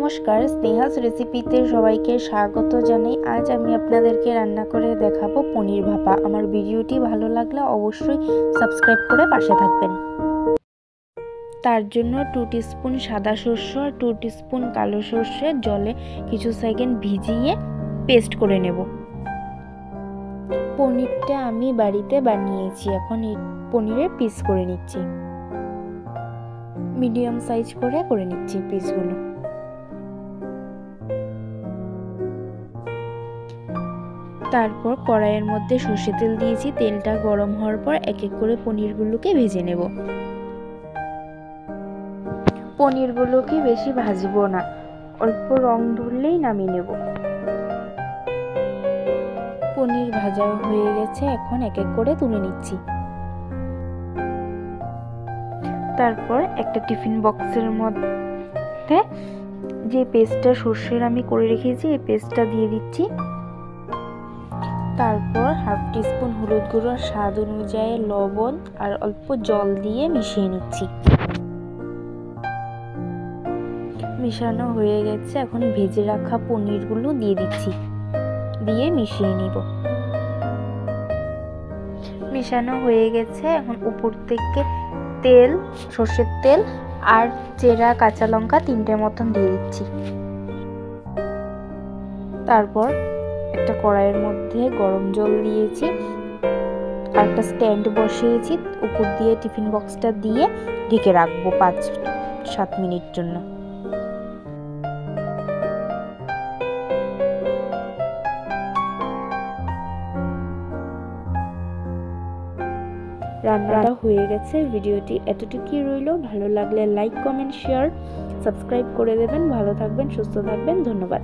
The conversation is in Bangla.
নমস্কার, স্নেহাস রেসিপিতে সবাইকে স্বাগত জানাই। আজ আমি আপনাদেরকে রান্না করে দেখাবো পনির ভাপা। আমার ভিডিওটি ভালো লাগলে অবশ্যই সাবস্ক্রাইব করে পাশে থাকবেন। তার জন্য টু স্পুন সাদা সর্ষে আর টু স্পুন কালো সর্ষে জলে কিছু সেকেন্ড ভিজিয়ে পেস্ট করে নেব। পনিরটা আমি বাড়িতে বানিয়েছি। এখন এই পনিরের পিস করে নিচ্ছি। মিডিয়াম সাইজ করে করে নিচ্ছি পিসগুলো তারপর কড়াইয়ের মধ্যে সর্ষে তেল দিয়েছি। তেলটা গরম হওয়ার পর এক এক করে পনিরগুলোকে ভেজে নেব। পনিরগুলোকে বেশি ভাজবো না, অল্প রং ধরলেই নামিয়ে নেব। পনির ভাজা হয়ে গেছে, এখন এক এক করে তুলে নিচ্ছি। তারপর একটা টিফিন বক্সের মধ্যে যে পেস্টটা সর্ষের আমি করে রেখেছি, এই পেস্টটা দিয়ে দিচ্ছি। তারপর হাফ টিস্পুন হলুদ গুঁড়ো স্বাদ অনুযায়ী লবণ আর অল্প জল দিয়ে মিশিয়ে নিচ্ছি। মিশানো হয়ে গেছে, এখন ভেজে রাখা পনিরগুলো দিয়ে দিচ্ছি। দিয়ে মিশিয়ে নিব। মিশানো হয়ে গেছে, এখন উপর থেকে তেল, সর্ষের তেল আর চেরা কাঁচা লঙ্কা তিনটে মতন দিয়ে দিচ্ছি। তারপর একটা কড়াইয়ের মধ্যে গরম জল দিয়েছি আর একটা স্ট্যান্ড বসিয়েছি, উপর দিয়ে টিফিন বক্সটা দিয়ে ঢেকে রাখব পাঁচ, সাত মিনিট জন্য। রান্নাটা হয়ে গেছে, ভিডিওটি এতটুকুই রইল। ভালো লাগলে লাইক, কমেন্ট, শেয়ার, সাবস্ক্রাইব করে দেবেন। ভালো থাকবেন, সুস্থ থাকবেন, ধন্যবাদ।